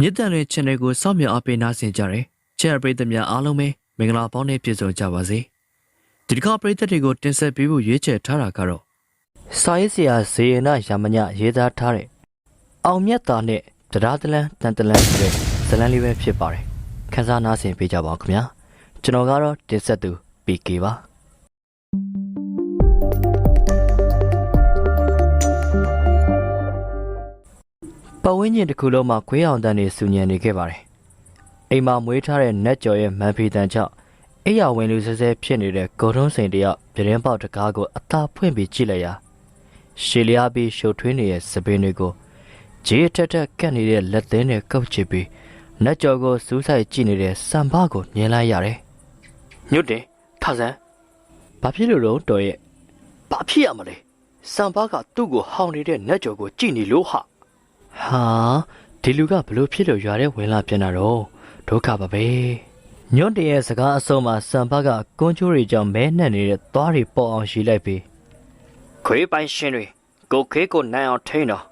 မြစ်တန်လွင် channel ကိုစောင့်မျှော်အားပေးနားဆင်ကြတယ်။ channel ပရိသတ်များအားလုံးပဲမင်္ဂလာပေါင်းနဲ့ပြည့်စုံကြပါစေ။ဒီတစ်ခါပရိသတ်တွေကိုတင်ဆက်ပေးဖို့ရွေးချယ်ထားတာကတော့စာရေးဆရာဇေယနာရမညရေးသားထားတဲ့အောင်မြတ်တာနဲ့တရားတလန်းတန်တလန်းဆိုတဲ့ဇာတ်လမ်းလေးပဲဖြစ်ပါတယ်။ခန်းစားနားဆင်ပေးကြပါဦးခင်ဗျာ။ကျွန်တော်ကတော့တင်ဆက်သူ PK ပါ။ ပတ်ဝန်းကျင်တစ်ခုလုံးမှာခွေးအောင်တန်းတွေဆူညံနေခဲ့ပါတယ်။အိမ်မှာမွေးထားတဲ့နတ်ကျော်ရဲ့မန်ဖီတန်ကြောင့်အိယာဝင်လူဆဲဆဲဖြစ်နေတဲ့ဂုံထုံးစိန်တယောက်ပြတင်းပေါက်တကားကိုအသာဖွင့်ပြီးကြည့်လိုက်ရာရှည်လျားပြီးရှုပ်ထွေးနေတဲ့စပင်းတွေကိုဂျေးထက်ထက်ကတ်နေတဲ့လက်သင်းနဲ့ကုတ်ချစ်ပြီးနတ်ကျော်ကိုစူးစိုက်ကြည့်နေတဲ့စံပါကိုမြင်လိုက်ရတယ်။ညွတ်တယ်ထဆန်းဘာဖြစ်လို့တော့တော်ရဲ့ဘာဖြစ်ရမလဲစံပါကသူ့ကိုဟောင်းနေတဲ့နတ်ကျော်ကိုကြည့်နေလို့ဟာ ဟာဒီလူကဘလို့ဖြစ်လို့ရွာထဲဝင်လာပြန်တာတော့ဒုက္ခပါပဲညွန့်တရဲ့စကားအဆုံးမှာစံပတ်ကကွန်ချိုးတွေကြောင့်မဲနှက်နေတဲ့သွားတွေပေါ်အောင်ရှိလိုက်ပြီးခွေးပိုင်ရှင်တွေကိုခေးကိုနိုင်အောင်ထိန်းတော့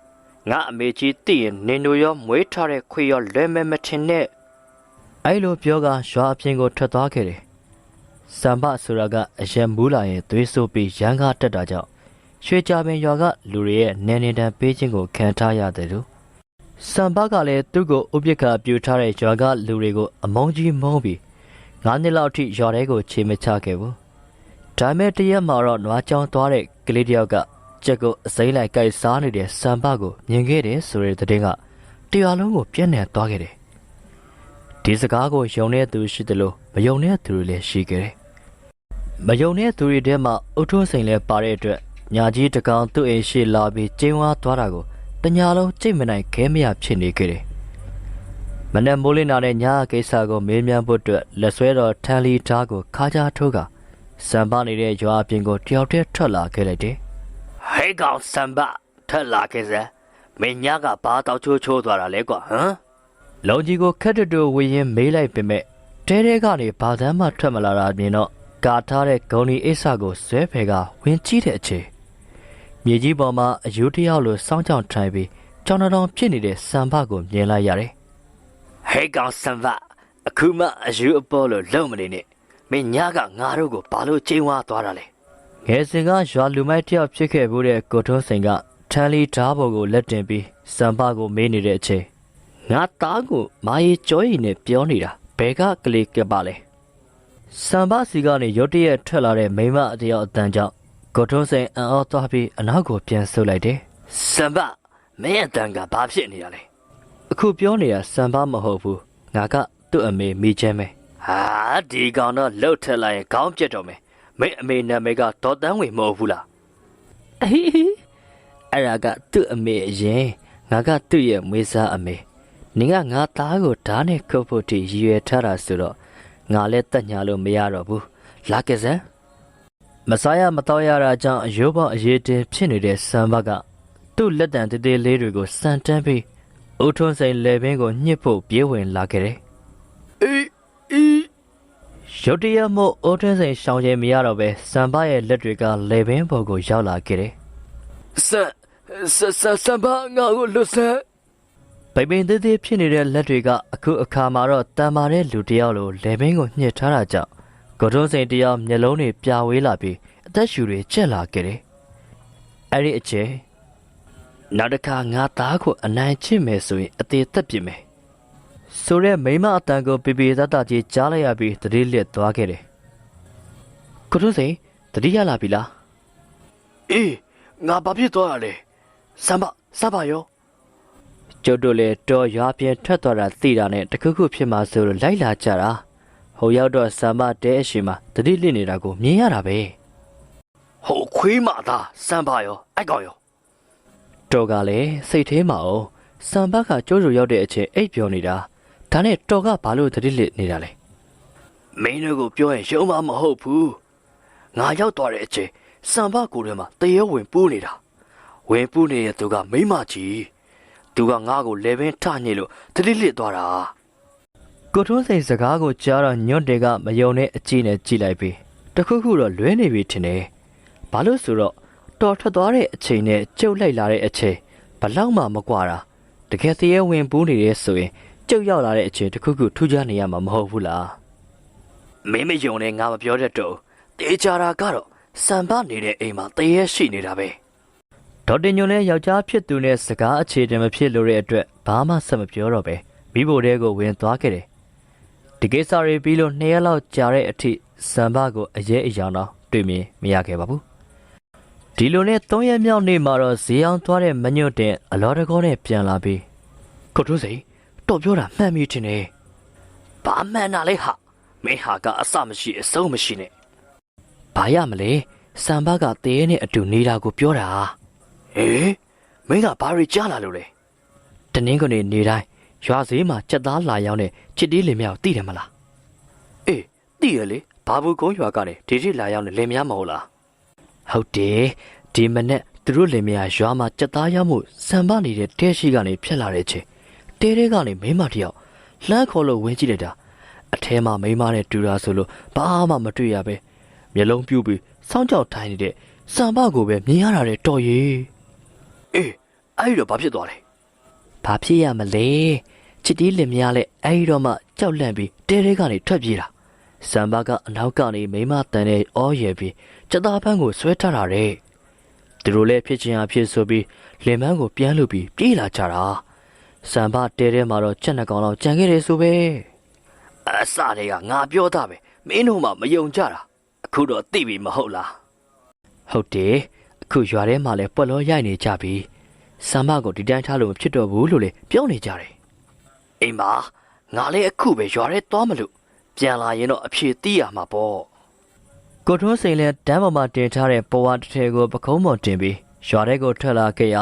ငါအမေကြီးတည်ရင်နင်တို့ရောမွေးထားတဲ့ခွေးရောလဲမဲမထင်နဲ့အဲ့လိုပြောကရွာအပြင်ကိုထွက်သွားခဲ့တယ်စံပတ်ဆိုတာကအရင်မူးလာရင်သွေးဆိုးပြီးရန်ကားတက်တာကြောင့်ရွှေကြပင်ရွာကလူတွေရဲ့နေနေတန်ပေးခြင်းကိုခံထားရတယ်လို့ စံဘကလည်းသူ့ကိုဥပိ္ပခာပြူထားတဲ့ရွာကလူတွေကိုအမုန်းကြီးမုန်းပြီးငါးနှစ်လောက်ထိရွာထဲကိုခြေမချခဲ့ဘူး။ဒါပေမဲ့တရက်မှာတော့နွားချောင်းသွားတဲ့ကလေးတယောက်ကကြက်ကိုအစိမ့်လိုက်ကြိုက်စားနေတဲ့စံဘကိုမြင်ခဲ့တယ်ဆိုတဲ့သတင်းကတရွာလုံးကိုပြန့်နှံ့သွားခဲ့တယ်။ဒီစကားကိုယုံတဲ့သူရှိတယ်လို့မယုံတဲ့သူတွေလည်းရှိခဲ့တယ်။မယုံတဲ့သူတွေထဲမှာအုတ်ထွန်းစိန်လည်းပါတဲ့အတွက်ညာကြီးတကောင်သူ့အိမ်ရှိလာပြီးကျင်းဝါသွားတာကို တညာလုံးကြိတ်မနိုင်ခဲမရဖြစ်နေခဲ့တယ်။မနက်မိုးလင်းလာတဲ့ညကိစ္စကိုမေးမြန်းဖို့အတွက်လက်ဆွဲတော်ထန်လီဓာတ်ကိုခါကြားထိုးကစံပါနေတဲ့ရွာအပြင်ကိုတယောက်တည်းထွက်လာခဲ့လိုက်တယ်။ဟဲ့ကောင်စံပါထွက်လာခဲ့စမ်းမင်းညကဘာတောက်ချိုးချိုးသွားတာလဲကွာဟမ်။လုံကြီးကိုခက်တတူဝရင်မေးလိုက်ပေမဲ့တဲတဲကနေဘာသမ်းမှထွက်မလာတာမြင်တော့ကာထားတဲ့ဂုံဒီအိဆာကိုဇွဲဖယ်ကဝင်ကြည့်တဲ့အချိန် မြေကြီးပေါ်မှာအယူတယောက်လိုစောင်းကြောင်ထိုင်ပြီးကြောင်တောင်ဖြစ်နေတဲ့စံဖကိုမြင်လိုက်ရတယ်။ဟဲ့ကောင်စံဖအခုမှအယူအပေါ်လိုလုံမနေနဲ့မင်းညကငါတို့ကိုဘာလို့ချိန်ဝါသွားတာလဲ။ငယ်စဉ်ကရွာလူမိုက်တယောက်ဖြစ်ခဲ့ဘူးတဲ့ကိုထွန်းစိန်ကထန်လီဓားပေါ်ကိုလက်တင်ပြီးစံဖကိုမေးနေတဲ့အချိန်ငါသားကိုမာရီကြောရီနဲ့ပြောနေတာဘယ်ကကလေးကပါလဲ။စံဖစီကနေရုတ်တရက်ထွက်လာတဲ့မိမအတယောက်အတန်ကြောင့် ကိုထုံးစိန်အံ့ဩသွားပြီးအနောက်ကိုပြန်ဆုပ်လိုက်တယ်။စံပမင်းအတန်ကဘာဖြစ်နေတာလဲ။အခုပြောနေတာစံပမဟုတ်ဘူး။ငါကသူ့အမေမိချမ်းပဲ။ဟာဒီကောင်တော့လှုပ်ထက်လိုက်ရင်ခေါင်းပြတ်တော့မယ်။မင်းအမေနာမည်ကဒေါ်တန်းဝင်မဟုတ်ဘူးလား။အေးအဲ့ဒါကသူ့အမေအရင်ငါကသူ့ရဲ့မွေးစားအမေ။နင်ကငါသားကိုဓာတ်နဲ့ခုတ်ဖို့တိရည်ရွယ်ထားတာဆိုတော့ငါလည်းတက်ညာလို့မရတော့ဘူး။လာကစမ်း မစားရမတော့ရတာကြောင့်အယိုးပေါင်းအရေးတင်ဖြစ်နေတဲ့စံဘကသူ့လက်တံတေးသေးလေးတွေကိုစံတန်းပြီးဦးထွန်းစိန်လေပင်ကိုညှစ်ဖို့ပြေးဝင်လာခဲ့တယ်။အေးအေးရုတ်တရက်မို့ဦးထွန်းစိန်ရှောင်ကျင်မရတော့ပဲစံဘရဲ့လက်တွေကလေပင်ပေါ်ကိုရောက်လာခဲ့တယ်။စံစစစံဘငါကိုလွတ်ဆန်းပိန်ပိန်သေးသေးဖြစ်နေတဲ့လက်တွေကအခုအခါမှာတော့တန်မာတဲ့လူတစ်ယောက်လိုလေပင်ကိုညှစ်ထားတာကြောင့် ကိုထုံးစိန်တယောက်မျက်လုံးတွေပြဝေးလာပြီးအသက်ရှူတွေကျက်လာခဲ့တယ်။အဲ့ဒီအချိန်နောက်တစ်ခါငါသားကိုအနိုင်ချစ်မယ်ဆိုရင်အသေးသက်ပြစ်မယ်။ဆိုတဲ့မိမအတန်ကိုပေပေတတကြီးကြားလိုက်ရပြီးတတိလစ်သွားခဲ့တယ်။ကိုထုံးစိန်တတိရလာပြီလား။အေးငါဘာဖြစ်သွားရလဲ။စမ်းပါစမ်းပါရောကျုပ်တို့လည်းတော်ရွာပြင်ထွက်သွားတာသိတာနဲ့တခုခုဖြစ်မှဆိုလို့လိုက်လာကြတာ။ ဟိုရောက်တော့ဆမ်မတဲအရှိမှာတတိလစ်နေတာကိုမြင်ရတာပဲဟိုခွေးမသားစမ်းပါရောအိုက်ကောင်ရောတော်ကလည်းစိတ်သေးမအောင်စံဘကကျိုးကျိုးရောက်တဲ့အချိန်အိပ်ပျော်နေတာဒါနဲ့တော်ကဘာလို့တတိလစ်နေတာလဲမင်းတို့ကိုပြောရင်ရုံးမမဟုတ်ဘူးငါရောက်သွားတဲ့အချိန်စံဘကိုယ်ထဲမှာတရေဝင်ပူးနေတာဝင်ပူးနေတဲ့သူကမိမကြီးသူကငါ့ကိုလေပင်ထညစ်လို့တတိလစ်သွားတာ ကိုထွန်းစိန်စကားကိုကြားတော့ညွန့်တယ်ကမယုံတဲ့အကြည့်နဲ့ကြည့်လိုက်ပြီးတခုခုတော့လွဲနေပြီထင်တယ်။ဘာလို့ဆိုတော့တော်ထွက်သွားတဲ့အချိန်နဲ့ကျုပ်လိုက်လာတဲ့အချိန်ဘလောက်မှမကွာတာတကယ်တည်းဝင်ပူးနေတယ်ဆိုရင်ကျုပ်ရောက်လာတဲ့အချိန်တစ်ခုခုထူးခြားနေရမှာမဟုတ်ဘူးလားမင်းမယုံနဲ့ငါမပြောတတ်တော့တေချာတာကတော့စံပါနေတဲ့အိမ်မှာတရေရှိနေတာပဲဒေါက်တင်ညွန်လည်းယောက်ျားဖြစ်သူနဲ့စကားအခြေတင်မဖြစ်လို့တဲ့အတွက်ဘာမှဆက်မပြောတော့ပဲမိဖို့တဲကိုဝင်သွားခဲ့တယ် ဒီကိစ္စတွေပြီးလို့နှစ်ရက်လောက်ကြာတဲ့အထိစံပါကိုအရေးအယောင်တော့တွေ့မြင်မရခဲ့ပါဘူးဒီလိုနဲ့၃ရက်မြောက်နေ့မှာတော့ဈေးအောင်သွားတဲ့မညွတ်တဲ့အလောတကောနဲ့ပြန်လာပြီးကိုထုစိန်တော့ပြောတာမှန်ပြီထင်တယ်။ဘာမှန်တာလဲဟာမင်းဟာကအစမရှိအဆုံးမရှိနဲ့။ဘာရမလဲစံဘကတဲနဲ့အတူနေတာကိုပြောတာ။ဟေးမင်းကဘာတွေကြားလာလို့လဲ။တနင်္ဂနွေနေတိုင်း ရွာဈေးမှာကြက်သားလာရောက်တဲ့ချစ်တီးလင်မြောက်သိတယ်မလား။အေးသိရလေဘာဘူးကုန်းရွာကနေဒီထိလာရောက်နေလင်များမဟုတ်လား။ဟုတ်တယ်ဒီမနေ့သူတို့လင်မယားရွာမှာကြက်သားရမှုစံပနေတဲ့တဲရှိကနေဖြတ်လာတဲ့ချိန်တဲတဲကနေမိန်းမတစ်ယောက်လှမ်းခေါ်လို့ဝင်ကြည့်လိုက်တာအထဲမှာမိန်းမနဲ့တူတာဆိုလို့ဘာမှမတွေ့ရပဲမျက်လုံးပြူပြီးစောင်းကြောက်ထိုင်နေတဲ့စံပကိုပဲမြင်ရတာတဲ့တော်ရီအေးအဲ့တော့ဘာဖြစ်သွားလဲဘာဖြစ်ရမလဲ ချစ်တီးလင်မယားလဲအဲ့ဒီတော့မှကြောက်လန့်ပြီးတဲတဲကနေထွက်ပြေးတာစံပကအနောက်ကနေမိန်းမတန်တဲ့အော်ရယ်ပြီးကျသားပန်းကိုဆွဲထားတာတဲ့သူတို့လည်းဖြစ်ချင်းအဖြစ်ဆိုပြီးလင်မန်းကိုပြန်လူပြီးပြေးလာကြတာစံပတဲတဲမှာတော့ချက်နှစ်ကောင်လောက်ကြံခဲ့တယ်ဆိုပဲအစတွေကငါပြောတာပဲမင်းတို့မှမယုံကြတာအခုတော့သိပြီမဟုတ်လားဟုတ်တယ်အခုရွာထဲမှာလည်းပွက်လောရိုက်နေကြပြီစံမကိုဒီတိုင်းထားလို့မဖြစ်တော့ဘူးလို့လေပြောနေကြတယ် အိမ်မှာငါလည်းအခုပဲရွာထဲသွားမလို့ပြန်လာရင်တော့အဖြေသိရမှာပေါ့ကိုထွန်းစိန်လည်းတန်းပေါ်မှာတင်ထားတဲ့ပဝါတစ်ထည်ကိုပခုံးပေါ်တင်ပြီးရွာထဲကိုထွက်လာခဲ့ရ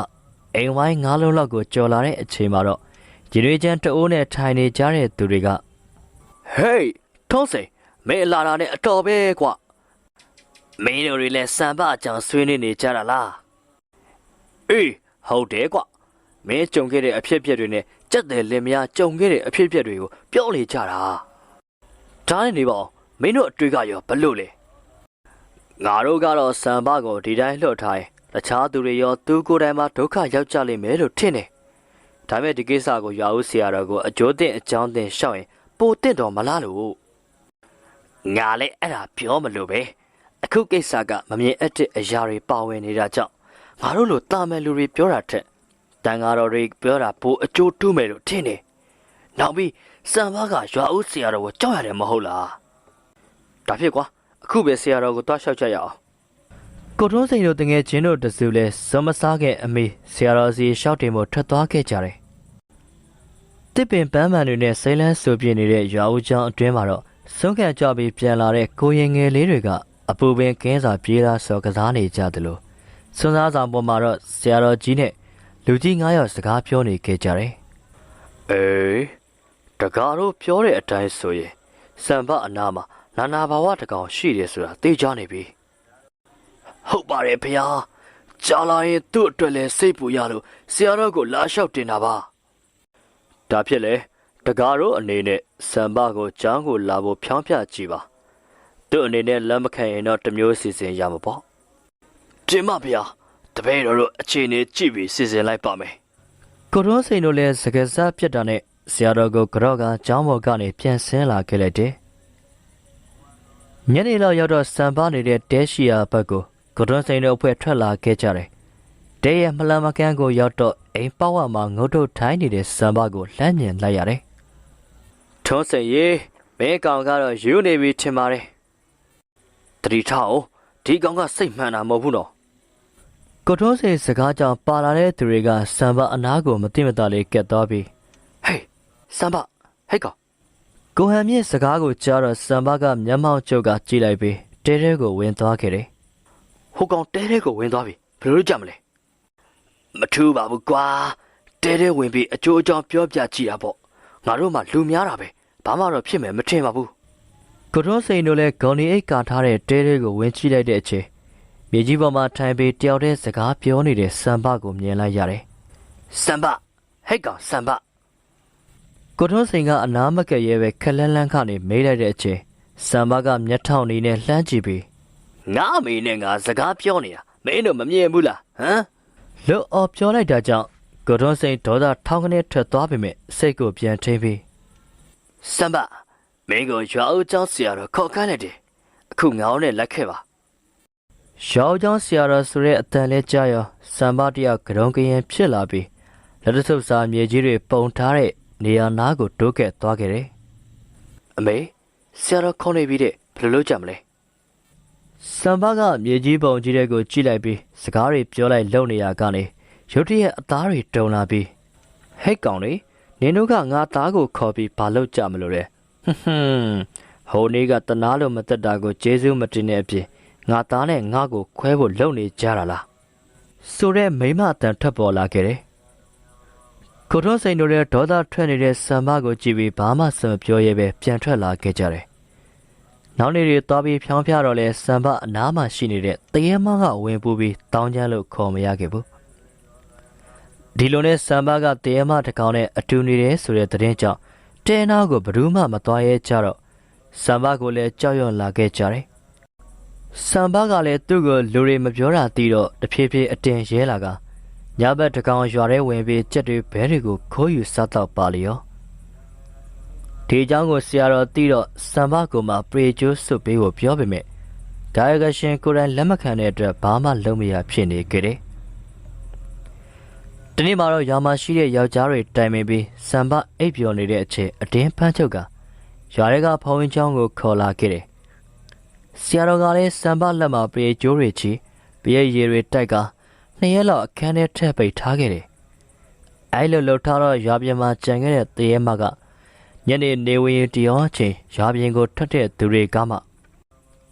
အိမ်ဝိုင်းငါးလုံးလောက်ကိုကြော်လာတဲ့အချိန်မှာတော့ရေရွေးချမ်းတအိုးနဲ့ထိုင်နေကြတဲ့သူတွေကဟေးထွန်းစိန်မင်းလာတာနဲ့အတော်ပဲကွာမင်းတို့တွေလည်းစံပအကြောင်ဆွေးနွေးနေကြတာလားအေးဟုတ်တယ်ကွာမင်းကြုံခဲ့တဲ့အဖြစ်အပျက်တွေနဲ့ ကြက်တယ်လင်မယားကြုံခဲ့တဲ့အဖြစ်အပျက်တွေကိုပြောနေကြတာဒါနဲ့နေပါအောင်မင်းတို့အတွေ့ကရောဘလို့လဲငါတို့ကတော့စံပကိုဒီတိုင်းလှုပ်ထားရင်တခြားသူတွေရောသူကိုယ်တိုင်မှဒုက္ခရောက်ကြလိမ့်မယ်လို့ထင်တယ်။ဒါပေမဲ့ဒီကိစ္စကိုရွာဦးဆရာတော်ကိုအကျိုးတင်အကြောင်းတင်ရှောက်ရင်ပိုတင့်တော်မလားလို့ငါလည်းအဲ့ဒါပြောမလို့ပဲအခုကိစ္စကမမြင်အပ်တဲ့အရာတွေပါဝင်နေတာကြောင့်ငါတို့လိုတာမယ်လူတွေပြောတာထက် တန်ဃာတော်တွေပြောတာပိုအကျိုးတူးမယ်လို့ထင်တယ်။နောက်ပြီးစံပကရွာဦးဆရာတော်ကိုကြောက်ရတယ်မဟုတ်လား။ဒါဖြစ်ကွာအခုပဲဆရာတော်ကိုတွားလျှောက်ကြရအောင်ကိုထုံးစိန်တို့တငယ်ချင်းတို့တစုလဲစုံမစားခဲ့အမေဆရာတော်စီလျှောက်တင်ဖို့ထွက်သွားခဲ့ကြတယ်တစ်ပင်ပန်းမှန်တွေနဲ့စိမ့်လန်းဆူပြင်းနေတဲ့ရွာဦးကျောင်းအတွင်းမှာတော့ဆုံးခံကြပြီးပြန်လာတဲ့ကိုရင်ငယ်လေးတွေကအပူပင်ကင်းစာပြေးလာစော်ကစားနေကြသလိုစွန်းစားဆောင်ပေါ်မှာတော့ဆရာတော်ကြီးနဲ့ လူကြီး9ယောက်စကားပြောနေခဲ့ကြတယ်အေးတကားတို့ပြောတဲ့အတိုင်းဆိုရင်စံပအနာမှာနာနာဘာဝတကောင်ရှိတယ်ဆိုတာသိကြနေပြီဟုတ်ပါတယ်ဖေဟာကြာလာရင်သူ့အတွက်လည်းစိတ်ပူရလို့ဆရာတော်ကိုလာလျှောက်တင်တာပါဒါဖြစ်လေတကားတို့အနေနဲ့စံပကိုចောင်းကိုလာဖို့ဖြောင်းပြကြည့်ပါသူ့အနေနဲ့လက်မခံရင်တော့တစ်မျိုးစီစဉ်ရမှာပေါ့တင်မဖေဟာ တပည့်တော်တို့အခြေအနေကြည့်ပြီးစီစဉ်လိုက်ပါမယ်ကိုရုံးစိန်တို့လည်းစကားစားပြတ်တာနဲ့ဆရာတော်ကိုကြော့ကចောင်းပေါ်ကနေပြန်ဆင်းလာခဲ့လိုက်တယ်ညနေလောက်ရောက်တော့စံပါနေတဲ့တဲရှိယာဘက်ကိုကိုတွန်းစိန်တို့အဖွဲ့ထွက်လာခဲ့ကြတယ်။တဲရဲ့မလန်မကန်းကိုရောက်တော့အိမ်ပေါက်ဝမှာငုတ်တုတ်ထိုင်းနေတဲ့စံပါကိုလှမ်းမြင်လိုက်ရတယ်။ထွန်းစိန်ရေမဲကောင်ကတော့ယူနေပြီထင်ပါတယ်။တတိထောက်ဒီကောင်ကစိတ်မှန်တာမဟုတ်ဘူးနော်။ ကိုတွန်းစိန်စကားကြောင့်ပါလာတဲ့သူတွေကစံပါအနာကိုမသိမသာလေးကက်သွားပြီးဟေးစံပါဟဲ့ကောင်ကိုဟန်မြင့်စကားကိုကြားတော့စံပါကမျက်မှောက်ကျုပ်ကကြည့်လိုက်ပြီးတဲတဲကိုဝင်သွားခဲ့တယ်။ဟိုကောင်တဲတဲကိုဝင်သွားပြီဘယ်လိုလုပ်ကြမလဲ။မထူးပါဘူးကွာ။တဲတဲဝင်ပြီးအကျိုးအကြောင်းပြောပြကြည့်တာပေါ့။ငါတို့မှလူများတာပဲ။ဘာမှတော့ဖြစ်မယ်မထင်ပါဘူး။ကိုထွန်းစိန်တို့လည်းဂေါ်နီအိတ်ကာထားတဲ့တဲတဲကိုဝင်ကြည့်လိုက်တဲ့အချိန် မြေကြီးပေါ်မှာထိုင်ပြီးတယောက်တည်းစကားပြောနေတဲ့စံပါကိုမြင်လိုက်ရတယ်။စံပါဟဲ့ကောင်စံပါကိုထွန်းစိန်ကအနားမကက်ရဲပဲခက်လန်းလန်းခနေမေးလိုက်တဲ့အချိန်စံမကမျက်ထောင်နေနဲ့လှမ်းကြည့်ပြီးငါအမေနဲ့ငါစကားပြောနေတာမင်းတို့မမြင်ဘူးလားဟမ်လို့အော်ပြောလိုက်တာကြောင့်ကိုထွန်းစိန်ဒေါသထောင်းကနေထွက်သွားပေမဲ့စိတ်ကိုပြန်ထိန်ပြီးစမ်ဘာမင်းကိုရွာဦးကျောင်းဆရာတော်ခေါ်ခိုင်းလိုက်တယ်အခုငောင်းနဲ့လက်ခဲ့ပါ ရွာဦးကျောင်းဆရာတော်ဆိုတဲ့အတန်လဲကြားရောစမ်ဘာတယောက်ကရုံကရင်ဖြစ်လာပြီးလက်တဆုပ်စာမြေကြီးတွေပုံထားတဲ့နေရာနားကိုတိုးကဲ့သွားခဲ့တယ်အမေဆရာတော်ခေါင်းနေပြီတဲ့ဘယ်လိုလုပ်ကြမလဲစမ်ဘာကမြေကြီးပုံကြီးတဲ့ကိုကြည့်လိုက်ပြီးစကားတွေပြောလိုက်လုံနေရကနေရုတ်တရက်အသားတွေတုံလာပြီးဟဲ့ကောင်လေနင်တို့ကငါသားကိုခေါ်ပြီးဘာလုပ်ကြမလို့လဲဟွန်းဟွန်းဟိုနေ့ကတနာလို့မသက်တာကိုကျေးဇူးမတင်တဲ့အပြင် ငါသားနဲ့ငါကိုခွဲဖို့လုပ်နေကြတာလားဆိုတဲ့မိမအတန်ထွက်ပေါ်လာခဲ့တယ်ကိုထွန်းစိန်တို့ရဲ့ဒေါသထွက်နေတဲ့ဆံမကိုကြည့်ပြီးဘာမှစမပြောရဲပဲပြန်ထွက်လာခဲ့ကြတယ်နောက်နေ့တွေသွားပြီးဖြောင်းပြတော့လဲစံပအနားမှာရှိနေတဲ့တရေမကဝင်ပူပြီးတောင်းချမ်းလို့ခေါ်မရခဲ့ဘူးဒီလိုနဲ့စံပကတရေမတစ်ကောင်နဲ့အတူနေတယ်ဆိုတဲ့သတင်းကြောင့်တဲနာကိုဘယ်သူမှမသွားရဲကြတော့စံပကိုလည်းကြောက်ရွံ့လာခဲ့ကြတယ် စံပကလည်းသူ့ကိုလူတွေမပြောတာသိတော့တဖြည်းဖြည်းအတင်ရဲလာကညဘက်တစ်ကောင်ရွာထဲဝင်ပြီးကြက်တွေဘဲတွေကိုခိုးယူစားတော့ပါလျောဒီအကြောင်းကိုဆရာတော်သိတော့စံဘကိုမှပရေကျိုးစွတ်ပေးဖို့ပြောပေမဲ့ဒါရကရှင်ကိုယ်တိုင်လက်မခံတဲ့အတွက်ဘာမှလုပ်မရဖြစ်နေကြတယ်။ဒီနေ့မှာတော့ရွာမှာရှိတဲ့ယောက်ျားတွေတိုင်ပင်ပြီးစံဘအိပ်ပျော်နေတဲ့အချိန်အတင်းဖမ်းချုပ်ကရွာတွေကဖောင်းဝင်ချောင်းကိုခေါ်လာခဲ့တယ်။ ဆရာတော်ကလည်းစံဘလက်မှာပရေကျိုးတွေချီပရိရေတွေတိုက်ကနှစ်ရက်လောက်အခန်းထဲထည့်ပိတ်ထားခဲ့တယ်။အဲလိုလှုပ်ထားတော့ရွာပြင်မှာကြံခဲ့တဲ့တရေမကညနေနေဝင်ရင်တရားချင်းရွာပြင်ကိုထွက်တဲ့သူတွေကမှ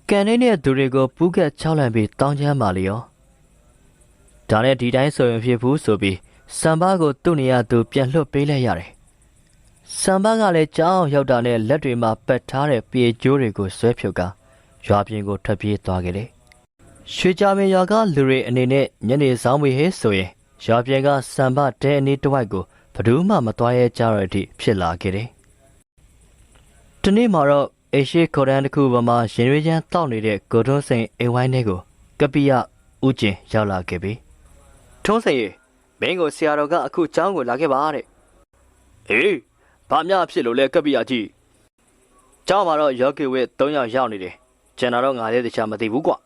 ကန်နေတဲ့သူတွေကိုပူးကက်ချောက်လန့်ပြီးတောင်းချမ်းပါလေရောဒါနဲ့ဒီတိုင်းဆိုရင်ဖြစ်ဘူးဆိုပြီးစံပါကိုသူ့နေရာသူပြန်လွှတ်ပေးလိုက်ရတယ်စံပါကလည်းကြောင်းရောက်တာနဲ့လက်တွေမှာပတ်ထားတဲ့ပြေကျိုးတွေကိုဆွဲဖြုတ်က ရွာပြင်ကိုထွက်ပြေးသွားခဲ့တယ်ရွှေကြမင်ရွာကလူတွေအနေနဲ့ညနေဆောင်ဝေးဟဲဆိုရင်ရွာပြင်ကစံပါတဲအနီးတစ်ဝိုက်ကိုဘယ်သူမှမသွားရဲကြတော့တဲ့အထိဖြစ်လာခဲ့တယ်ဒီနေ့မှာတော့အေရှိခေါ်တန်းတစ်ခုပေါ်မှာရင်ရွေးချမ်းတောက်နေတဲ့ကိုထွန်းစိန်အိမ်ဝိုင်းထဲကိုကပိယဥကျင်ရောက်လာခဲ့ပြီထွန်းစိန်ရေမင်းကိုဆရာတော်ကအခုကျောင်းကိုလာခဲ့ပါတဲ့ဟေးဘာများဖြစ်လို့လဲကပိယကြီးကျောင်းမှာတော့ယောဂီဝဲ၃ယောက်ရောက်နေတယ် ကျန်တာတော့ငါလည်းတခြားမသိဘူးကွာ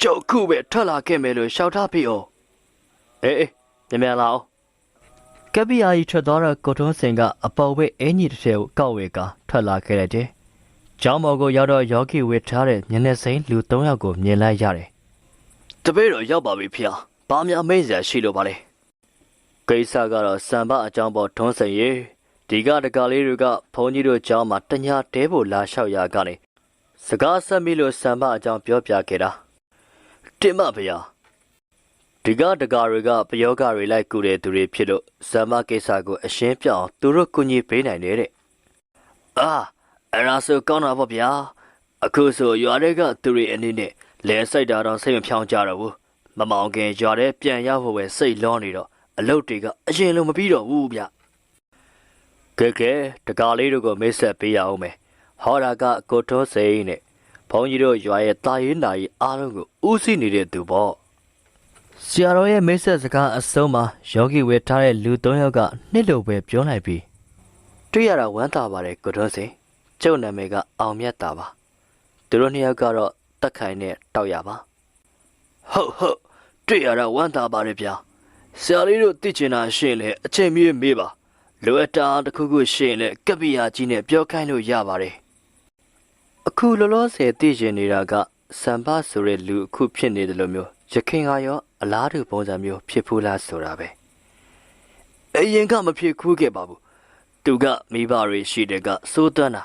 ကျုပ်ခုပဲထွက်လာခဲ့မယ်လို့ရှောက်ထားပြီအောင်အေးအေးမြန်မြန်လာအောင်ကပ္ပိယာကြီးထွက်သွားတော့ကိုထွန်းစင်ကအပေါ်ဝဲအင်းကြီးတစ်ထည်ကိုကောက်ဝဲကထွက်လာခဲ့လိုက်တယ်။ကျောင်းမော်ကိုရောက်တော့ယောဂီဝေထားတဲ့မျက်နှာစိမ်းလူ၃ယောက်ကိုမြင်လိုက်ရတယ်။တပည့်တော်ရောက်ပါပြီဖေ။ဘာများမေ့စရာရှိလို့ပါလဲ။ကိစ္စကတော့စံပအကြောင်းပေါ်ထွန်းစင်ရေဒီကတကလေးတွေကဘုန်းကြီးတို့ကျောင်းမှာတညာတဲဖို့လာလျှောက်ရကနေ စကားဆက်မိလို့စံပအကြောင်းပြောပြခဲ့တာ။တင်မဖေ။ဒီကတကာတွေကပယောဂတွေလိုက်ကူတဲ့သူတွေဖြစ်လို့ဇမကိစ္စကိုအရှင်းပြအောင်သူတို့ကူညီပေးနိုင်တယ်တဲ့။အာအဲ့ဒါဆိုကောင်းတာပေါ့ဗျာ။အခုဆိုရွာတွေကသူတွေအနေနဲ့လဲစိုက်တာတော့စိတ်မဖြောင်းကြတော့ဘူး။မမောင်ခင်ရွာထဲပြန်ရဖို့ပဲစိတ်လောနေတော့အလုပ်တွေကအရင်လိုမပြီးတော့ဘူးဗျ။ကဲကဲတကာလေးတို့ကိုမိတ်ဆက်ပေးရအောင်မယ်။ ဟောတာကကိုထွန်းစိန်နဲ့ဘုန်းကြီးတို့ရွာရဲ့တာရင်နာကြီးအားလုံးကိုဦးစီးနေတဲ့သူပေါ့။ဆရာတော်ရဲ့မိတ်ဆက်စကားအဆုံးမှာယောဂီဝေထားတဲ့လူ၃ယောက်ကနှစ်လိုပဲပြောလိုက်ပြီးတွေ့ရတာဝမ်းသာပါတယ်ကိုထွန်းစင်ကျုပ်နာမည်ကအောင်မြတ်တာပါသူတို့နှစ်ယောက်ကတော့တက်ခိုင်နဲ့တောက်ရပါဟုတ်ဟုတ်တွေ့ရတာဝမ်းသာပါတယ်ဗျာဆရာလေးတို့သိချင်တာရှင်းလေအချိန်မီမေးပါလိုအပ်တာတစ်ခုခုရှင်းလေကပ္ပိယာကြီးနဲ့ပြောခိုင်းလို့ရပါတယ် အခုလောလောဆယ်သိချင်နေတာကစံပါဆိုတဲ့လူအခုဖြစ်နေတယ်လို့မျိုးရခင်ကရောအလားတူပုံစံမျိုးဖြစ်ဖူးလားဆိုတာပဲအရင်ကမဖြစ်ခူးခဲ့ပါဘူးသူကမိဘတွေရှိတဲ့ကစိုးသွမ်းတာ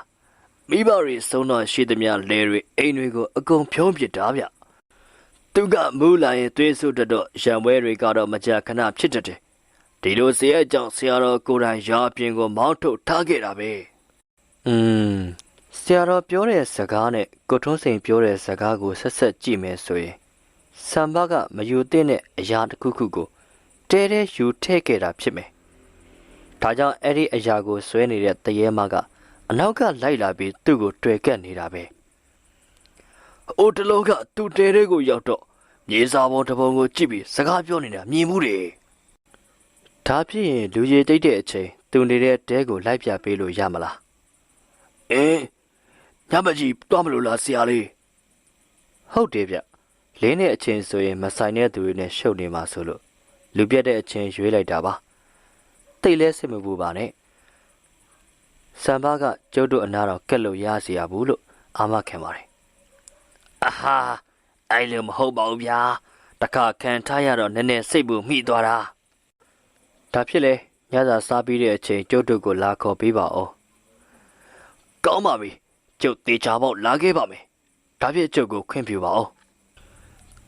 မိဘတွေဆုံးတော့ရှိသမျှလဲတွေအိမ်တွေကိုအကုန်ဖြုံးပစ်တာဗျသူကမူးလာရင်သွေးဆုတ်တတော့ရံပွဲတွေကတော့မကြာခဏဖြစ်တတ်တယ်ဒီလိုစရဲကြောင့်ဆရာတော်ကိုယ်တိုင်ရာအပြင်ကိုမောင်းထုတ်ထားခဲ့တာပဲอืม ဆရာတော်ပြောတဲ့စကားနဲ့ကိုထွန်းစိန်ပြောတဲ့စကားကိုဆက်ဆက်ကြည့်မယ်ဆိုရင်ဆမ်ဘကမယူသင့်တဲ့အရာတစ်ခုခုကိုတဲတဲယူထည့်ခဲ့တာဖြစ်မယ်။ဒါကြောင့်အဲ့ဒီအရာကိုဆွဲနေတဲ့တရေမကအနောက်ကလိုက်လာပြီးသူ့ကိုတွေ့ကပ်နေတာပဲ။အိုတလုံးကသူ့တဲတဲကိုရောက်တော့မြေစာပုံတစ်ပုံကိုကြည့်ပြီးစကားပြောနေတာမြင်မှုတယ်ဒါဖြစ်ရင်လူကြီးတိတ်တဲ့အချိန်သူနေတဲ့တဲကိုလိုက်ပြပေးလို့ရမလားအင်း ညမကြီးတွားမလို့လားဆရာလေးဟုတ်တယ်ဗျလင်းတဲ့အချိန်ဆိုရင်မဆိုင်တဲ့သူတွေနဲ့ရှုပ်နေမှာဆိုလို့လူပြတ်တဲ့အချိန်ရွေးလိုက်တာပါတိတ်လဲစစ်မပူပါနဲ့စံပါကကျုပ်တို့အနာတော်ကက်လို့ရစီရဘူးလို့အာမခံပါတယ်အဟာအဲ့လိုမဟုတ်ပါဘူးဗျာတခါခံထားရတော့နည်းနည်းစိတ်ပူမိသွားတာဒါဖြစ်လေညစာစားပြီးတဲ့အချိန်ကျုပ်တို့ကိုလာခေါ်ပေးပါဦးကောင်းပါပြီ ကျုပ်တေချာပေါက်လာခဲ့ပါမယ်ဒါဖြစ်ကျုပ်ကိုခွင့်ပြုပါဦး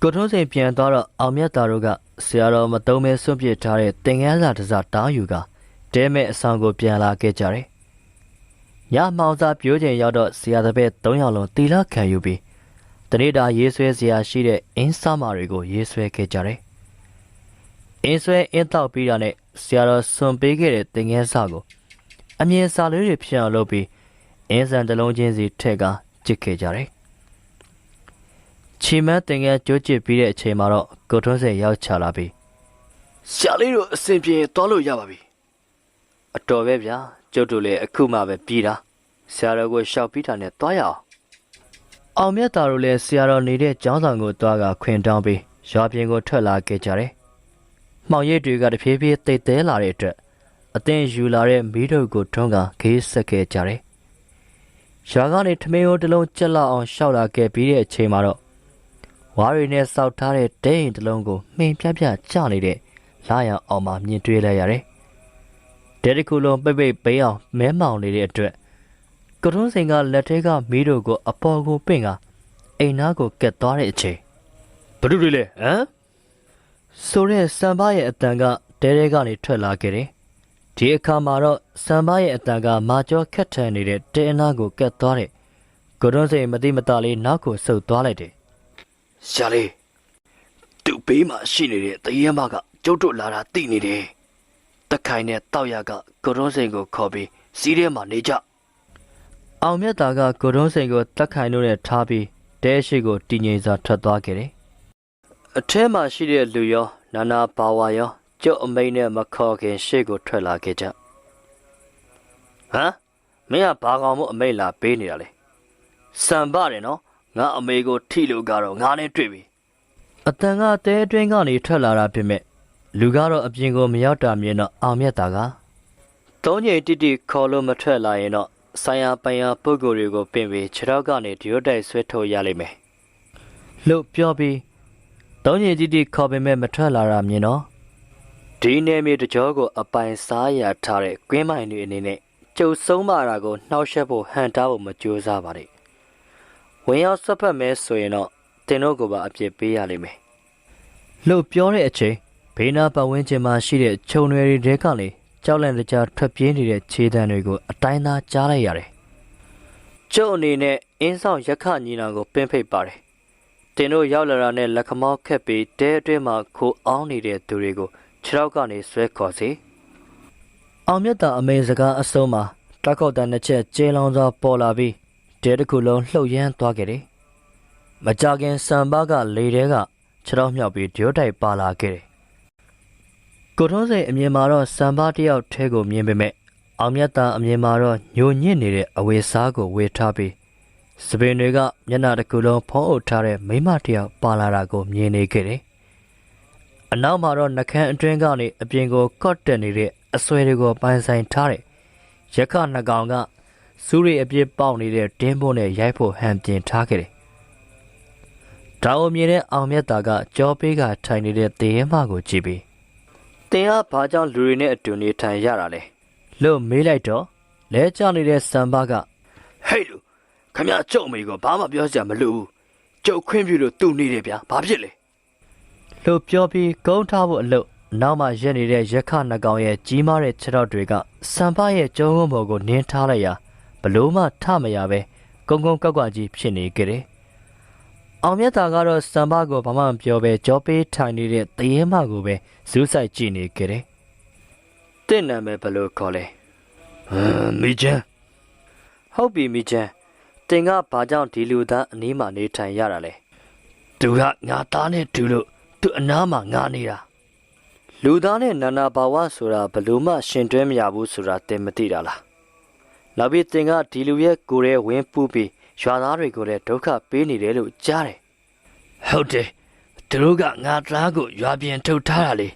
ကိုထုံးစိန်ပြန်သွားတော့အောင်မြတ်သားတို့ကဆရာတော်မတုံးမဲဆွန့်ပစ်ထားတဲ့တင်ငန်းစာတစ်စားတားယူကတဲမဲ့အဆောင်ကိုပြန်လာခဲ့ကြတယ်ညမောင်စာပြိုးချိန်ရောက်တော့ဆရာတစ်ပည့်၃ယောက်လုံးတီလာခံယူပြီးတနေ့တာရေးဆွဲစရာရှိတဲ့အင်းစာမာတွေကိုရေးဆွဲခဲ့ကြတယ်အင်းဆွဲအင်းတောက်ပြီးတာနဲ့ဆရာတော်ဆွန်ပေးခဲ့တဲ့တင်ငန်းစာကိုအမြင်စာလေးတွေဖြစ်အောင်လုပ်ပြီး အင်းစံတစ်လုံးချင်းစီထည့်ကကြစ်ခဲ့ကြတယ်ချီမန်းတင်ငယ်ကြိုးကျစ်ပြီးတဲ့အချိန်မှာတော့ကိုထွန်းစင်ရောက်ချလာပြီးဆရာလေးတို့အစဉ်ပြေသွားလို့ရပါပြီအတော်ပဲဗျာကျုပ်တို့လည်းအခုမှပဲပြီးတာဆရာတော်ကိုရှောက်ပြီးတာနဲ့သွားရအောင်အောင်မြတ်တာတို့လည်းဆရာတော်နေတဲ့ကျောင်းဆောင်ကိုသွားကခွင်တောင်းပြီးရွာပြင်ကိုထွက်လာခဲ့ကြတယ်မှောင်ရိပ်တွေကတဖြည်းဖြည်းတိတ်တဲလာတဲ့အတွက်အသင်ယူလာတဲ့မီးတို့ကိုထွန်းကခေးဆက်ခဲ့ကြတယ် ရွာကနေထမင်းဟိုတစ်လုံးကြက်လောက်အောင်ရှောက်လာခဲ့ပြီးတဲ့အချိန်မှာတော့ဝါးရီနဲ့စောက်ထားတဲ့ဒဲရင်တစ်လုံးကိုမှင်ပြပြကျနေတဲ့လာရန်အောင်မှမြင်တွေ့လိုက်ရတယ်။ဒဲတစ်ခုလုံးပိတ်ပိတ်ပိအောင်မဲမောင်နေတဲ့အတွက်ကထုံးစိန်ကလက်ထဲကမီးတို့ကိုအပေါ်ကိုပင့်ကအိမ်နာကိုကက်သွားတဲ့အချိန်ဘဒုတွေလဲဟမ်ဆိုတဲ့စံပါရဲ့အတန်ကတဲတဲကနေထွက်လာခဲ့တယ်။ ဒီအခါမှာတော့စံပါရဲ့အတန်ကမာကျော်ခက်ထန်နေတဲ့တဲအနာကိုကက်သွားတဲ့ကထုံးစိန်မတိမတလေးနောက်ကိုဆုတ်သွားလိုက်တယ်။ရှာလေးသူ့ဘေးမှာရှိနေတဲ့တရေမကကျုပ်တို့လာတာသိနေတယ်။တခိုင်နဲ့တောက်ရကကထုံးစိန်ကိုခေါ်ပြီးစီးထဲမှာနေကြ။အောင်မြတ်တာကကထုံးစိန်ကိုတက်ခိုင်တို့နဲ့ထားပြီးတဲရှိကိုတည်ငြိမ်စွာထွက်သွားခဲ့တယ်။အထဲမှာရှိတဲ့လူရောနာနာပါဝါရော ကျုပ်အမိန်နဲ့မခေါ်ခင်ရှေ့ကိုထွက်လာခဲ့ကြ။ဟမ်မင်းကဘာကောင်မို့အမိန်လာပေးနေတာလဲ။စံပါတယ်နော်ငါအမေကိုထိလို့ကတော့ငါနဲ့တွေ့ပြီ။အတန်ကတဲအတွင်းကနေထွက်လာတာဖြစ်မဲ့လူကတော့အပြင်ကိုမရောက်တာမြင်တော့အောင်မြတ်တာကသုံးချိန်တိတိခေါ်လို့မထွက်လာရင်တော့ဆိုင်ရာပိုင်ယာပုဂ္ဂိုလ်တွေကိုပင်ပြီးခြေထောက်ကနေဒီရိုက်တိုက်ဆွဲထုတ်ရလိမ့်မယ်။လို့ပြောပြီးသုံးချိန်တိတိခေါ်ပေမဲ့မထွက်လာတာမြင်တော့ ဒီနယ်မြေတကြောကိုအပိုင်စားရထားတဲ့ကွင်းမိုင်တွေအနေနဲ့ကျုပ်ဆုံးမာတာကိုနှောက်ယှက်ဖို့ဟန်တားဖို့မကြိုးစားပါနဲ့။ဝင်ရောက်ဆက်ဖက်မဲဆိုရင်တော့တင်တို့ကိုပါအပြစ်ပေးရလိမ့်မယ်။လို့ပြောတဲ့အချိန်ဘေးနားပတ်ဝန်းကျင်မှာရှိတဲ့ခြုံတွေတွေကနေကြောက်လန့်တကြားထွက်ပြေးနေတဲ့ခြေတံတွေကိုအတိုင်းသားကြားလိုက်ရတယ်။ကျုပ်အနေနဲ့အင်းဆောင်ရက်ခညီနောင်ကိုပင်းဖိတ်ပါတယ်။တင်တို့ရောက်လာတာနဲ့လက်ခမောက်ခက်ပြီးတဲအတွင်းမှာခိုးအောင်းနေတဲ့သူတွေကို ခြေထောက်ကနေဆွဲခေါ်စေ။အောင်မြတ်တာအမေစကားအဆုံးမှာတက်ခောက်တန်တစ်ချက်ကျဲလောင်စွာပေါ်လာပြီးတဲတစ်ခုလုံးလှုပ်ရမ်းသွားခဲ့တယ်။မကြခင်စံပါကလေတဲကခြေထောက်မြောက်ပြီးဒျိုးတိုက်ပါလာခဲ့တယ်။ကိုထုံးစိန်အမြင်မှာတော့စံပါတယောက်ထဲကိုမြင်ပေမဲ့အောင်မြတ်တာအမြင်မှာတော့ညိုညစ်နေတဲ့အဝေစားကိုဝေထားပြီးစပင်တွေကမျက်နှာတစ်ခုလုံးဖုံးအုပ်ထားတဲ့မိမတယောက်ပါလာတာကိုမြင်နေခဲ့တယ်။ အနောက်မှာတော့နှကန်းအတွင်းကနေအပြင်ကိုကော့တက်နေတဲ့အဆွဲတွေကိုပိုင်ဆိုင်ထားတဲ့ရက်ခနှကောင်ကစူးရီအပြစ်ပေါက်နေတဲ့တင်းဖို့နဲ့ရိုက်ဖို့ဟန်ပြင်ထားခဲ့တယ်။ဒါအမြင်နဲ့အောင်မြတ်တာကကြောပေးကထိုင်နေတဲ့တေးရဲမကိုကြည့်ပြီးတင်ကဘာကြောင့်လူတွေနဲ့အတူနေထိုင်ရတာလဲလို့မေးလိုက်တော့လဲကျနေတဲ့စံပါကဟဲ့လူခမကျုပ်အမေကဘာမှပြောစရာမလိုဘူးကျုပ်ခွင့်ပြုလို့သူ့နေတယ်ဗျာဘာဖြစ်လဲ လို့ပြောပြီးကုန်းထားဖို့အလုပ်နောက်မှရက်နေတဲ့ရက်ခနှကောင်ရဲ့ကြီးမားတဲ့ခြေထောက်တွေကစံပါရဲ့ကျုံးဝန်းပေါ်ကိုနင်းထားလိုက်ရာဘလို့မှထမရပဲကုန်းကုန်းကောက်ကွက်ကြီးဖြစ်နေကြတယ်အောင်မြတ်တာကတော့စံပါကိုဘာမှမပြောပဲကြောပေးထိုင်နေတဲ့တရေမကိုပဲဇူးဆိုင်ကြည့်နေကြတယ်။တင့်နာမည်ဘယ်လိုခေါ်လဲ။ဟမ်မိချမ်းဟုတ်ပြီမိချမ်းတင်ကဘာကြောင့်ဒီလူသားအနည်းမှနေထိုင်ရတာလဲ။သူကငါသားနဲ့တူလို့ သူအနားမှာငါနေတာ။လလူသားနဲ့နာနာဘာဝဆိုတာဘယ်လို့မှရှင်တွဲမရဘူးဆိုတာသင်မသိတာလားနောက်ပြီးသင်ကဒီလူရဲ့ကိုယ်ရဲ့ဝင်းပူးပြီးရွာသားတွေကိုလည်းဒုက္ခပေးနေတယ်လို့ကြားတယ်ဟုတ်တယ်သူတို့ကငါသားကိုရွာပြင်ထုတ်ထားတာလေ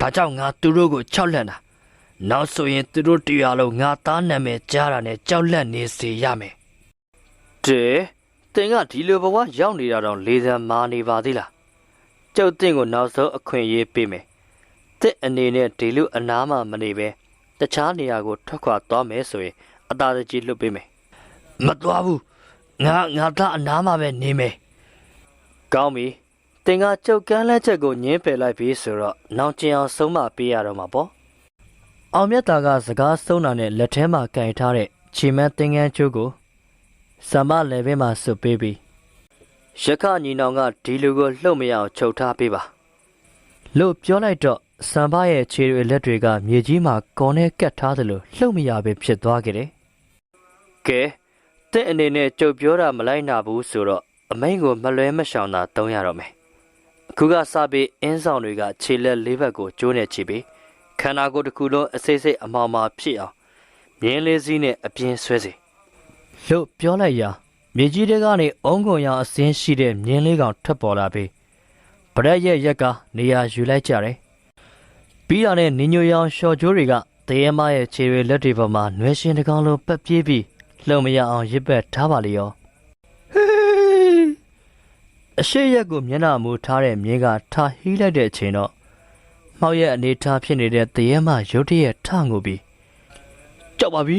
ဒါကြောင့်ငါသူတို့ကိုချောက်လန့်တာနောက်ဆိုရင်သူတို့တရားလုံးငါသားနာမည်ကြားတာနဲ့ကြောက်လန့်နေစေရမယ်တဲ့သင်ကဒီလိုဘဝရောက်နေတာတော့လေးစံမာနေပါသေးလား ကျုပ်သင်ကိုနောက်ဆုံးအခွင့်အရေးပေးမယ်တဲ့အနေနဲ့ဒီလိုအနားမှမနေပဲတခြားနေရာကိုထွက်ခွာသွားမယ်ဆိုရင်အသာတကြီးလွတ်ပေးမယ်မသွားဘူးငါငါသားအနားမှာပဲနေမယ်ကောင်းပြီသင်ကကျုပ်ကမ်းလက်ချက်ကိုညင်းပယ်လိုက်ပြီဆိုတော့နောင်ကျင်အောင်ဆုံးမပေးရတော့မှာပေါ့အောင်မြတ်တာကစကားဆုံးတာနဲ့လက်ထဲမှာကင်ထားတဲ့ချီမန်းသင်္ကန်းချိုးကိုစမလည်းပဲမှာစွတ်ပေးပြီး ရခညီနောင်ကဒီလူကိုလှုပ်မရအောင်ချုပ်ထားပေးပါလို့ပြောလိုက်တော့စံပါရဲ့ခြေတွေလက်တွေကမြေကြီးမှာကော်နဲ့ကတ်ထားသလိုလှုပ်မရပဲဖြစ်သွားခဲ့တယ်ကဲတဲ့အနေနဲ့ကြုတ်ပြောတာမလိုက်နာဘူးဆိုတော့အမိန်ကိုမလွဲမရှောင်တာတုံးရတော့မယ်အခုကစပြီးအင်းဆောင်တွေကခြေလက်လေးဘက်ကိုကျိုးနေချပြီးခန္ဓာကိုယ်တစ်ခုလုံးအစိမ့်စိမ့်အမောင်မာဖြစ်အောင်မြင်းလေးစည်းနဲ့အပြင်းဆွဲစေလို့ပြောလိုက်ရာ မြေကြီးတွေကနေအုံကုန်ရောင်အစင်းရှိတဲ့မြင်းလေးကောင်ထွက်ပေါ်လာပြီးဗရက်ရဲ့ရက်ကနေရာယူလိုက်ကြတယ်ပြီးတာနဲ့နင်းညိုရောင်ရှော့ကျိုးတွေကတရေမရဲ့ခြေတွေလက်တွေပေါ်မှာနွယ်ရှင်တကောင်လုံးပတ်ပြေးပြီးလှုံမရအောင်ရစ်ပက်ထားပါလေရောဟေးအရှိရက်ကိုမျက်နှာမူထားတဲ့မြင်းကထားဟီးလိုက်တဲ့အချိန်တော့မှောက်ရဲ့အနေထားဖြစ်နေတဲ့တရေမရုတ်တရက်ထငိုပြီးကြောက်ပါပြီ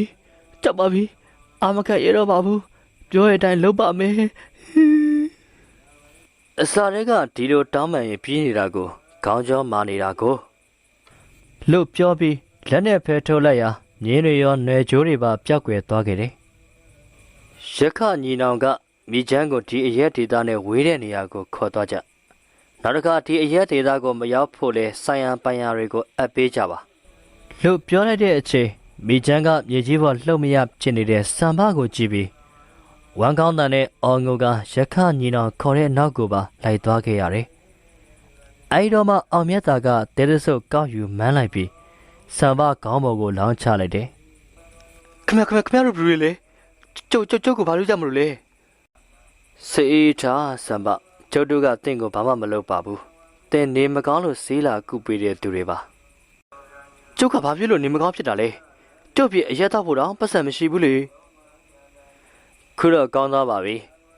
ကြောက်ပါပြီအာမခက်ရတော့ပါဘူး ပြောရတဲ့အတိုင်းလုပ်ပါမယ်အစာတွေကဒီလိုတောင်းပန်ရင်ပြေးနေတာကိုခေါင်းကြောမာနေတာကိုလို့ပြောပြီးလက်နဲ့ဖဲထုတ်လိုက်ရာမြင်းတွေရောနယ်ကြိုးတွေပါပျောက်ကွယ်သွားခဲ့တယ်ရခညီနောင်ကမိချမ်းကိုဒီအရက်ဒေသနဲ့ဝေးတဲ့နေရာကိုခေါ်သွားကြနောက်တစ်ခါဒီအရက်ဒေသကိုမရောက်ဖို့လဲဆိုင်ရန်ပိုင်ယာတွေကိုအပ်ပေးကြပါလို့ပြောလိုက်တဲ့အချိန်မိချမ်းကမြေကြီးပေါ်လှုပ်မရဖြစ်နေတဲ့စံပါကိုကြည့်ပြီး ဝမ်ကောင်းတန်နဲ့အော်ငိုကရခညီနောင်ခေါ်တဲ့နောက်ကိုပါလိုက်သွားခဲ့ရတယ်အဲဒီတော့မှအောင်မြတ်တာကတဲရဆုပ်ကောက်ယူမန်းလိုက်ပြီးစံပါခေါင်းပေါ်ကိုလောင်းချလိုက်တယ်ခမခမခမတို့ဘလူးလေကျုပ်ကျုပ်ကျုပ်ကိုဘာလို့ကြမလို့လဲစေးချာစံပါကျုပ်တို့ကတင့်ကိုဘာမှမလုပ်ပါဘူးတင်နေမကောင်းလို့စေးလာကုပေးတဲ့သူတွေပါကျုပ်ကဘာဖြစ်လို့နေမကောင်းဖြစ်တာလဲကျုပ်ပြအရက်တော့ဖို့တော့ပတ်စံမရှိဘူးလေ ခုတော့ကောင်းသွားပါပြီ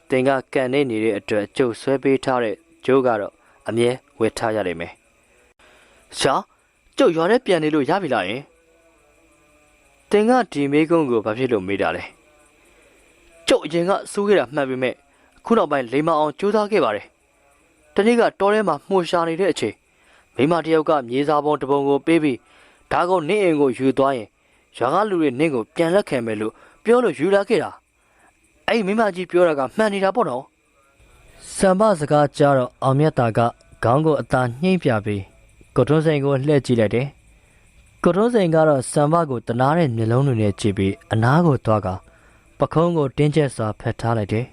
တင်ကကန်နေနေတဲ့အတွက်ကျုပ်ဆွဲပေးထားတဲ့ဂျိုးကတော့အမြဲဝယ်ထားရလိမ့်မယ်ရှာကျုပ်ရွာထဲပြန်နေလို့ရပြီလားယင်တင်ကဒီမေးကုန်းကိုဘာဖြစ်လို့မေးတာလဲကျုပ်အရင်ကစိုးခဲ့တာမှန်ပေမဲ့ခုနောက်ပိုင်းလိမ္မာအောင်ကြိုးစားခဲ့ပါတယ်တနေ့ကတောထဲမှာမှုရှာနေတဲ့အချိန်မိမတယောက်ကမြေစာပုံတစ်ပုံကိုပေးပြီးဒါကောင်နင့်အိမ်ကိုယူသွားရင်ရွာကလူတွေနင့်ကိုပြန်လက်ခံမယ်လို့ပြောလို့ယူလာခဲ့တာ အဲ့မိမကြီးပြောတာကမှန်နေတာပေါ့နော်စံမစကားကြားတော့အောင်မြတ်တာကခေါင်းကိုအသာနှိမ့်ပြပြီးကိုထွန်းစိန်ကိုလှည့်ကြည့်လိုက်တယ်ကိုထွန်းစိန်ကတော့စံမကိုတနာတဲ့မျက်လုံးတွေနဲ့ကြည့်ပြီးအနားကိုသွားကပခုံးကိုတင်းကျပ်စွာဖက်ထားလိုက်တယ်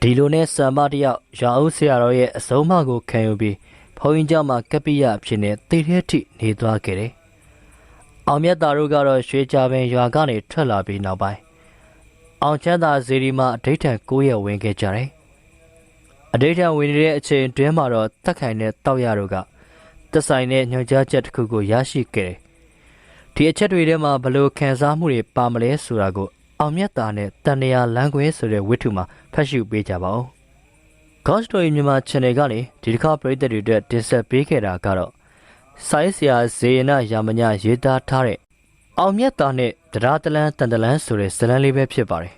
ဒီလိုနဲ့စံမတယောက်ရာအုပ်ဆရာတော်ရဲ့အဆုံးအမကိုခံယူပြီးဘုန်းကြီးကျောင်းမှာကပ္ပိယအဖြစ်နဲ့တေထဲထိနေသွားခဲ့တယ်အောင်မြတ်တာတို့ကတော့ရွှေကြပင်ရွာကနေထွက်လာပြီးနောက်ပိုင်း အောင်ချမ်းသာဇေဒီမှာအဋိဋ္ဌံ9ရက်ဝင်ခဲ့ကြတယ်။အဋိဋ္ဌံဝင်နေတဲ့အချိန်တွင်းမှာတော့တက်ခိုင်တဲ့တောက်ရတို့ကတက်ဆိုင်တဲ့ညွှန်ကြားချက်တစ်ခုကိုရရှိခဲ့တယ်။ဒီအချက်တွေထဲမှာဘလို့ခံစားမှုတွေပါမလဲဆိုတာကိုအောင်မြတ်တာနဲ့တန်နရာလမ်းခွဲဆိုတဲ့ဝိထုမှာဖတ်ရှုပေးကြပါဦး။ God Story မြန်မာ Channel ကနေဒီတစ်ခါပရိသတ်တွေအတွက်တင်ဆက်ပေးခဲ့တာကတော့စိုင်းဆရာဇေယနာယာမညရေးသားထားတဲ့ အောင်မြတ်တာနဲ့တရားတလန်းတန်တလန်းဆိုတဲ့ဇလန်းလေးပဲဖြစ်ပါတယ်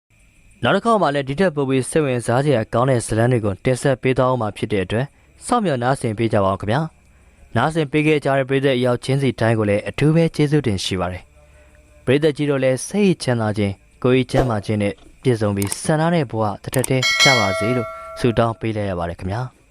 ။နောက်တစ်ခါမှလည်းဒီထက်ပိုပြီးစိတ်ဝင်စားစရာကောင်းတဲ့ဇလန်းတွေကိုတင်ဆက်ပေးသွားအောင်မှာဖြစ်တဲ့အတွက်စောင့်မျှော်နားဆင်ပေးကြပါအောင်ခင်ဗျာ။နားဆင်ပေးခဲ့ကြတဲ့ပရိသတ်အယောက်ချင်းစီတိုင်းကိုလည်းအထူးပဲကျေးဇူးတင်ရှိပါတယ်။ပရိသတ်ကြီးတို့လည်းစိတ်ချမ်းသာခြင်းကိုယ်ချမ်းသာခြင်းနဲ့ပြည့်စုံပြီးဆန္ဒနဲ့ဘဝတစ်ထက်တည်းကြပါစေလို့ဆုတောင်းပေးလိုက်ရပါတယ်ခင်ဗျာ။